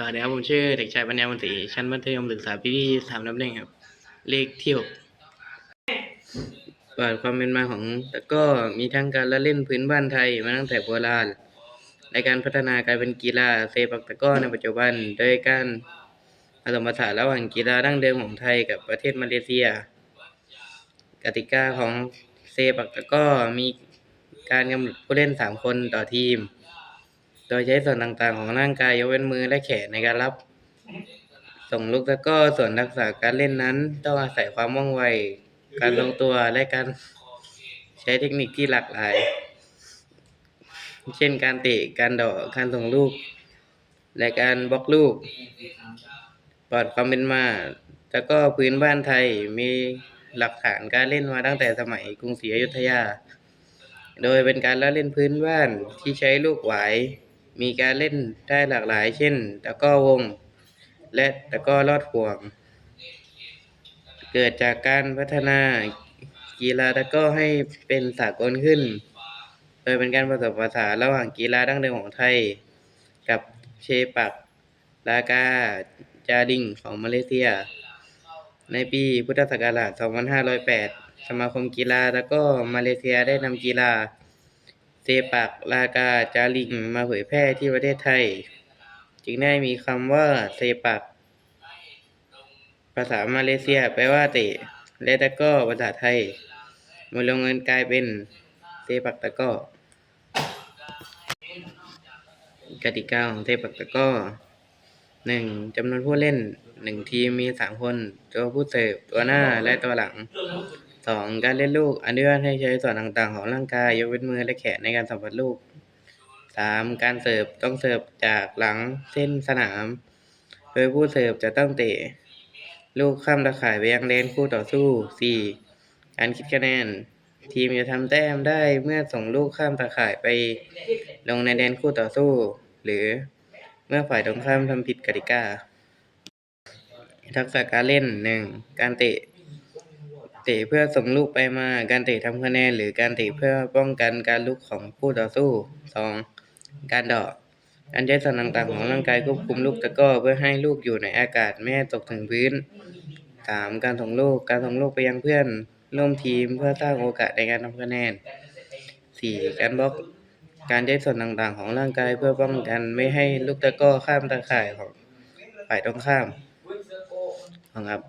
สวัสดีครับผมชื่อเด็กชายปัญญามนตรีชั้นมัธยมศึกษาปีที่สามนับหนึ่งครับ เลขที่หกประวัติความเป็นมาของตะก้อมีทั้งการละเล่นพื้นบ้านไทยมาตั้งแต่โบราณในการพัฒนากลายเป็นกีฬาเซปักตะก้อในปัจจุบัน โดยการผสมผสานระหว่างกีฬาดั้งเดิมของไทยกับประเทศมาเลเซีย กติกาของเซปักตะก้อมีการกำหนดผู้เล่นสามคนต่อทีม โดยใช้ส่วนต่างๆของร่างกายยกเว้นมือและแขนในการรับ ส่งลูกตะก้อส่วนทักษะการเล่นนั้น ต้องอาศัยความว่องไว การทรงตัวและการใช้เทคนิคที่หลากหลาย เช่นการเตะการเดาะการส่งลูก และการบล็อกลูกปลอดความเป็นมาตะกร้อพื้นบ้านไทยมีหลักฐานการเล่นมาตั้งแต่สมัยกรุงศรีอยุธยา โดยเป็นการละเล่นพื้นบ้านที่ใช้ลูกหวาย มีการเล่นได้หลากหลาย เช่น ตะก้อวง และตะก้อลอดห่วง เกิดจากการพัฒนากีฬาตะก้อให้เป็นสากลขึ้น โดยเป็นการผสมผสานระหว่างกีฬาดั้งเดิมของไทย กับเชปัก ลากา จาดิงของมาเลเซีย ในปีพุทธศักราช 2508 สมาคมกีฬาตะก้อมาเลเซียได้นำกีฬา เซปักลากาจาริงมาเผยแพร่ที่ประเทศไทย จึงได้มีคำว่าเซปัก ภาษามาเลเซียแปลว่าเตะ และตะก้อภาษาไทยมาลงเงินกลายเป็นเซปักตะก้อกติกาของเซปักตะก้อหนึ่งจำนวนผู้เล่นหนึ่งทีมมีสามคน ตัวผู้เสิร์ฟตัวหน้าและตัวหลัง สองการเล่นลูกอนุญาตให้ใช้ส่วนต่างๆ ของร่างกายยกเว้นมือและแขนในการสัมผัสลูกสามการเสิร์ฟต้องเสิร์ฟจากหลังเส้นสนาม โดยผู้เสิร์ฟจะต้องเตะ ลูกข้ามตะข่ายไปยังเลนคู่ต่อสู้ 4. การคิดคะแนน ทีมจะทำแต้มได้เมื่อส่งลูกข้ามตะข่ายไป ลงในแดนคู่ต่อสู้ หรือเมื่อฝ่ายตรงข้ามทำผิดกติกา ทักษะการเล่น 1. การเตะ เตะเพื่อส่งลูกไปมา การเตะทำคะแนน หรือการเตะเพื่อป้องกันการลุกของคู่ต่อสู้ 2. การดาะการใช้ส่วนต่างๆของร่างกายควบคุมลูกตะก้อเพื่อให้ลูกอยู่ในอากาศไม่ให้ตกถึงพื้น 3. การส่งลูก การส่งลูกไปยังเพื่อนร่วมทีมเพื่อสร้างโอกาสในการทำคะแนน 4. การบล็อก การใช้ส่วนต่างๆของร่างกายเพื่อป้องกันไม่ให้ลูกตะก้อข้ามตะข่ายของฝ่ายตรงข้ามครับ